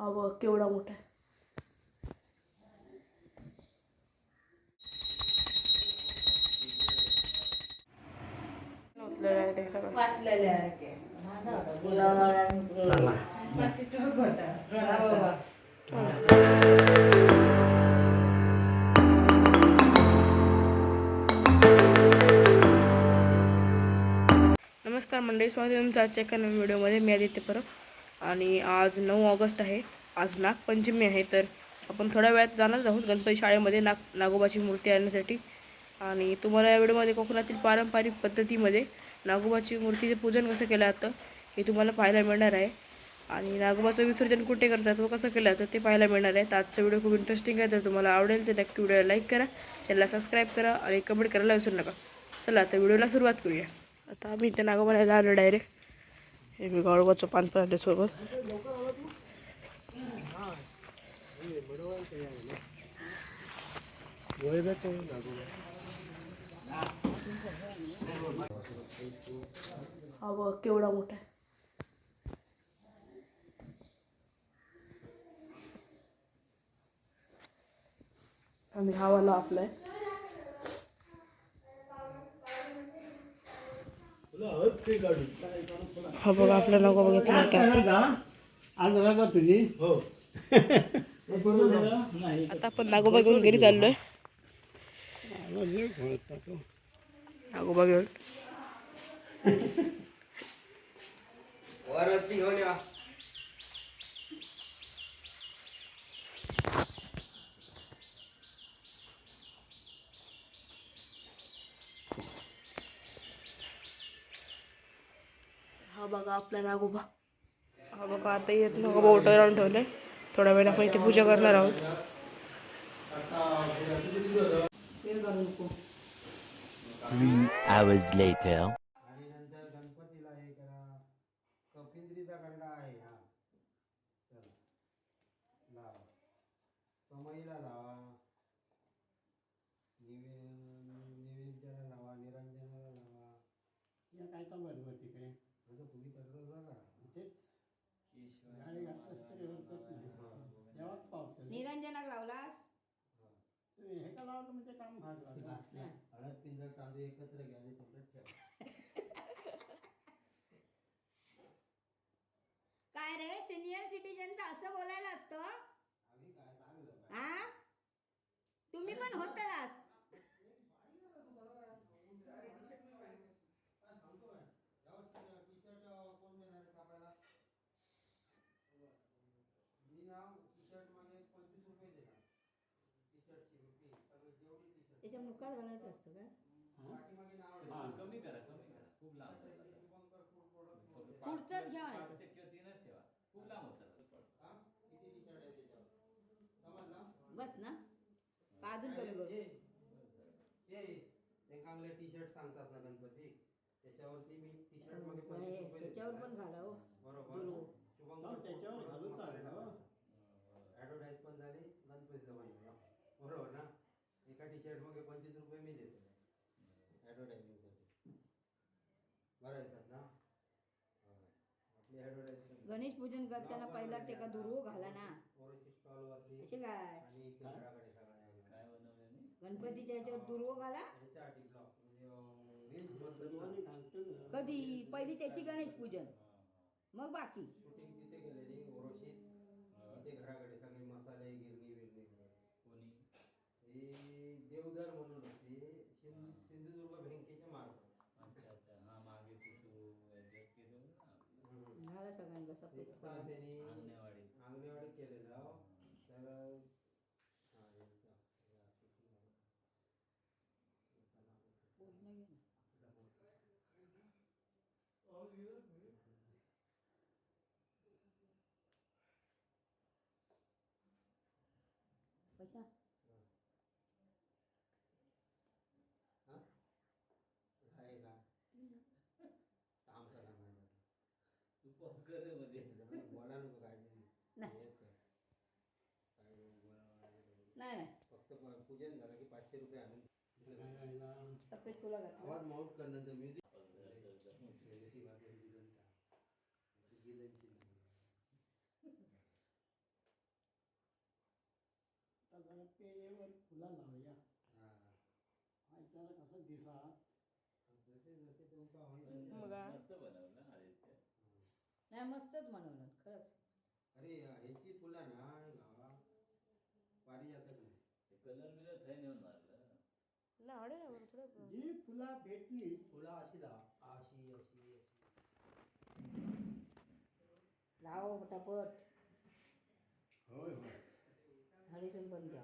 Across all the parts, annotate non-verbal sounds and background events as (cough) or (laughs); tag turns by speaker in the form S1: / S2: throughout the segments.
S1: हा बघ केवढा मोठा आहे. नमस्कार मंडळी स्वागत आहे तुमचं आजच्या एका नवीन व्हिडिओमध्ये. मी आदित्य परब. आणि आज नऊ ऑगस्ट आहे. आज नागपंचमी आहे तर आपण थोड्या वेळात जाणार आहोत गणपती शाळेमध्ये नाग नागोबाची मूर्ती आणण्यासाठी. आणि तुम्हाला या व्हिडिओमध्ये कोकणातील पारंपरिक पद्धतीमध्ये नागोबाची मूर्तीचे पूजन कसं केलं जातं हे तुम्हाला पाहायला मिळणार आहे. आणि नागोबाचं विसर्जन कुठे करतात व कसं केलं जातं ते पाहायला मिळणार आहे. तर आजचा व्हिडिओ खूप इंटरेस्टिंग आहे तर तुम्हाला आवडेल तर नक्की व्हिडिओला लाईक करा चॅनलला सबस्क्राईब करा आणि कमेंट करायला विसरू नका. चला आता व्हिडिओला सुरुवात करूया. आता आम्ही इथे नागोबाला आलो डायरेक्ट हे मी गाळोबाचं पान पण सोबत. हा बघ केवढा मोठा आहे. आणि हा वाला आपला आहे हा बघा आपला नको बघितला होता. आता आपण नागोबा घेऊन घरी चाललोय. नागोबा घेऊन. हा बघा आपला नागोबा हा बघा आता येत नागोबा ओटो लावून ठेवलंय थोड्या वेळ आपण इथे पूजा करणार आहोत
S2: Three hours
S3: का
S4: निरंजनाक लावलास?
S3: हळद पिंजर तांदूळ एकत्र घ्या आणि तोंडात ठेवा. (laughs)
S4: काय रे? सिनियर सिटीजनचं असं बोलायला असतं?
S3: आम्ही काय? चांगलं.
S4: हा? तुम्ही पण होतलास
S3: टी शर्ट कोण देणार आहे कापायला मी ना टी शर्ट मागे पंचवीस रुपये देणार टी शर्टची रुपी सगळे जेवढी टी शर्ट
S4: त्याच्या मुखात घालायचं असतं का?
S3: आहे
S5: कमी करा कमी करा. खूप लांब
S4: पुढचंच घ्या
S5: पाच
S4: म्हणायचं.
S5: शक्य तीनच ठेवा. खूप लांब होतं
S3: हा?
S4: बस ना. का अजून कमी करू.
S3: हे हे ते चांगले टी शर्ट सांगतात ना गणपती. त्याच्यावरती मी टी शर्ट मागे पंचवीस
S4: हे,
S3: रुपये
S4: त्याच्यावर. पण घाला हो.
S3: बरोबर. शुभंकर त्याच्यावर घालून ऍडव्हर्टाईज पण झाली गणपतीचं पण झालं. बरोबर ना मागे पंचवीस रुपये मी देतो. बरं येतात ना
S4: गणेश पूजन करताना पहिला ते का दुर्व घाला ना. असे काय? गणपतीच्या याच्यावर दुर्व घाला.
S3: म्हणजे
S4: कधी? पहिली त्याची गणेश पूजन. मग बाकी.
S3: देवदार म्हणून होती. सिं- सिंधुदुर्ग बँकेच्या मार्फत
S5: अच्छा अच्छा. हा मागे तू तू ऍडजस्ट केलं ना
S4: घाला सगळ्यांना सफेद
S3: तिथं त्यांनी
S5: अंगणेवाडी.
S3: अंगणवाडी केलेलं. तर हा.
S4: कशा
S3: हा? आहे का काम करा मॅडम
S5: तू पॉज कर रे मध्ये
S3: बोला नको काय तरी
S4: नाही.
S3: हे कर. काय गोळा वगैरे करू.
S4: नाही नाही
S3: फक्त प- पूजन झालं की पाचशे रुपये आणून
S4: सफेद फुलं घातलं
S3: आवाज माउंट करणं म्युझिक
S6: पेरेवर फुला लावूया
S3: हा.
S6: आयताला कसं दिसा
S3: जसे जसे तुमका होईल
S1: बघा
S5: मस्त बनवलं आदित्य
S4: नाही मस्तच बनवलं खरंच.
S3: अरे ह्याची फुलं ना गावा पारिजातक नाही?
S5: ते कलर बिलर थंय नेऊन मारलं.
S1: ना आवडेल ना बरं थोडं.
S6: जी फुला भेटली
S3: फुलं अशी लाव अशी अशी अशी.
S4: लाव पटापट.
S6: होय होय.
S4: हळीसून पण द्या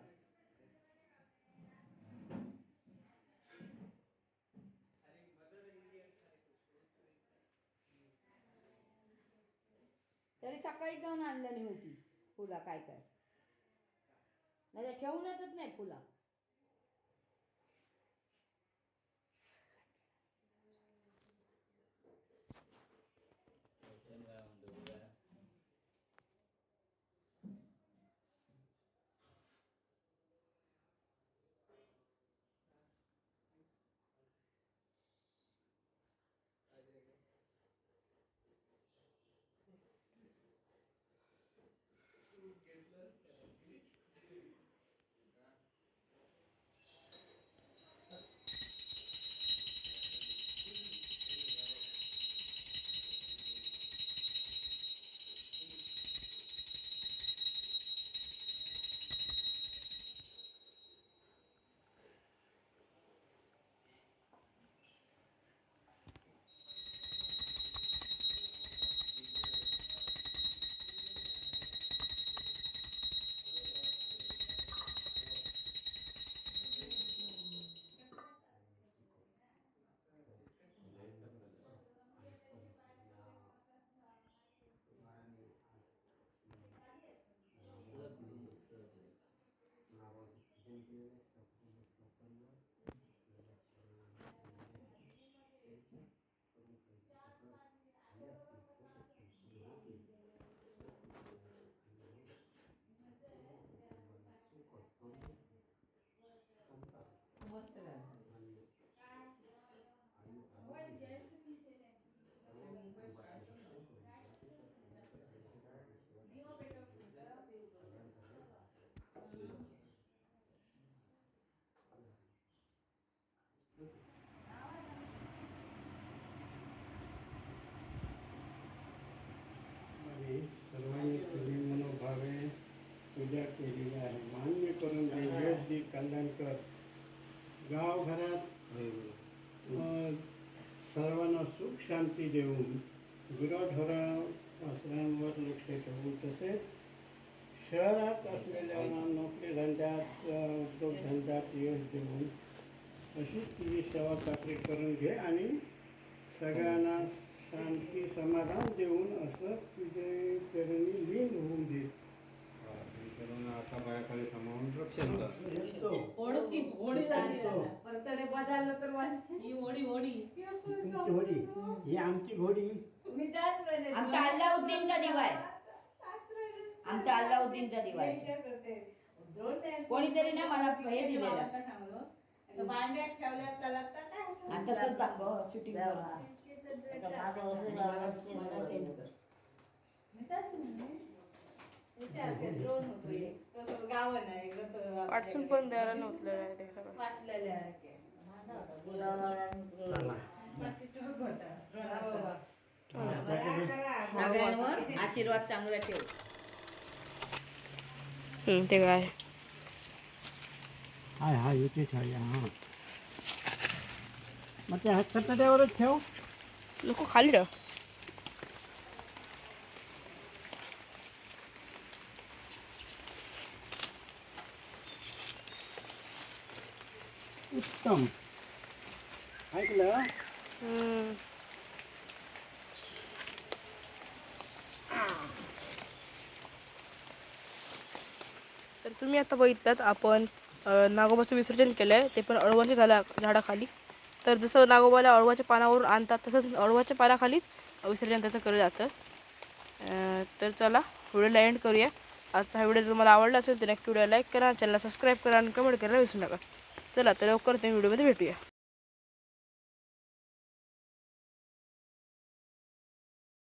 S4: तरी सकाळी जाऊन आणलेली होती फुला काय काय. नाही ठेवूनच नाही फुला.
S6: Thank you. पूजा केलेली आहे. मान्य करून दे योग्य कल्याणकर गावघरात सर्वांना सुख शांती देऊन गुराढोरा आश्रयांवर लक्ष ठेवून तसेच शहरात असलेल्यांना नोकरी धंद्यात उद्योगधंद्यात यश देऊन अशीच तुझी सेवा चाकरी करून घे आणि सगळ्यांना शांती समाधान देऊन असं तुझे पेरणी लीन होऊन दे.
S3: आता रक्षण
S7: ओळखी झाली
S6: हो.
S7: आता. परतडे बदललं तर वाट- ही होडी
S6: तुमची ही आमची घोडी.
S7: मी वेळेस
S4: आमचा अल्लाउद्दीनचा दिवा आहे. आमचा अल्लाउद्दीनचा दिवा आहे.
S7: विचार करते. दोन टाइम-
S4: कोणीतरी ना मला हे दिलेलं.
S7: नका सांगू. आता भांड्यात ठेवल्यात चालत तर काय सांगू?
S4: आता शूटिंग मला सेंड कर
S7: मी त्याच म्हणते. विचारते, drone होतो एक. तसं गावं नाही, इकडं तो
S1: वाटसून. पण द्यायला नव्हतं ते. सगळं
S7: होता. करा.
S4: सगळ्यांवर आशीर्वाद चांगला ठेव.
S1: हम्म, ते काय?
S6: हाय हाय हां. मग त्या कटड्यावरच ठेव.
S1: नको खाली ठेव.
S6: उत्तम. ऐकलं?
S1: हम्म. तर तुम्ही आता बघितलात आपण अ, नागोबाचं विसर्जन केलं आहे ते पण अळवाच्या झाडा झाडाखाली. तर जसं नागोबाला अळवाच्या पानावरून आणतात तसंच अळवाच्या पानाखालीच विसर्जन त्याचं केलं जातं. अ, तर चला व्हिडिओला एंड करूया. आजचा हा व्हिडिओ जर तुम्हाला आवडला असेल तर नक्की व्हिडिओ लाईक करा चॅनलला सबस्क्राईब करा आणि कमेंट करायला विसरू नका. चला तर लवकर तुम्ही व्हिडिओमध्ये भेटूया